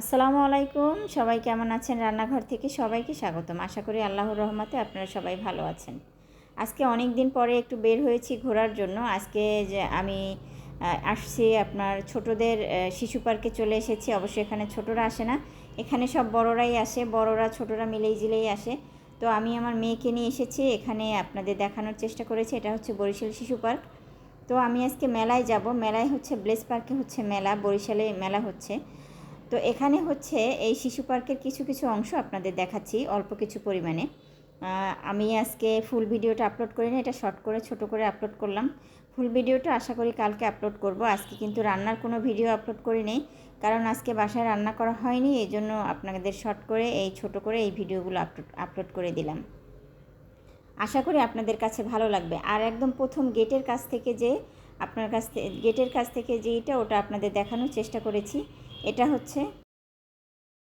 আসসালামু আলাইকুম। সবাই কেমন আছেন? রান্নাঘর থেকে সবাইকে স্বাগতম। আশা করি আল্লাহর রহমতে আপনারা সবাই ভালো আছেন। আজকে অনেক দিন পরে একটু বের হয়েছি ঘোরার জন্য। আজকে যে আমি আসছি আপনার ছোটদের শিশু পার্কে চলে এসেছি। অবশ্যই এখানে ছোটরা আসে না। এখানে সব বড়রাই আসে। বড়রা, ছোটরা মিলেই জিলেই আসে। তো আমি আমার মেয়েকে নিয়ে এসেছি। এখানে আপনাদের দেখানোর চেষ্টা করেছি। এটা হচ্ছে বরিশাল শিশু পার্ক। তো আমি আজকে মেলায় যাব। মেলায় হচ্ছে, ব্লেস পার্কে হচ্ছে মেলা। বরিশালে মেলা হচ্ছে। তো এখানে হচ্ছে এই শিশু পার্কের কিছু কিছু অংশ আপনাদের দেখাচ্ছি অল্প কিছু পরিমাণে। আমি আজকে ফুল ভিডিওটা আপলোড করিনি, এটা শর্ট করে, ছোট করে আপলোড করলাম। ফুল ভিডিওটা আশা করি কালকে আপলোড করব। আজকে কিন্তু রান্নার কোনো ভিডিও আপলোড করিনি, কারণ আজকে বাসায় রান্না করা হয়নি এই জন্য আপনাদের শর্ট করে, এই ছোট করে এই ভিডিওগুলো আপলোড আপলোড করে দিলাম। আশা করি আপনাদের কাছে ভালো লাগবে। আর একদম প্রথম গেটের কাছ থেকে যে, আপনার কাছ থেকে গেটের কাছ থেকে যেইটা, ওটা আপনাদের দেখানোর চেষ্টা করেছি। এটা হচ্ছে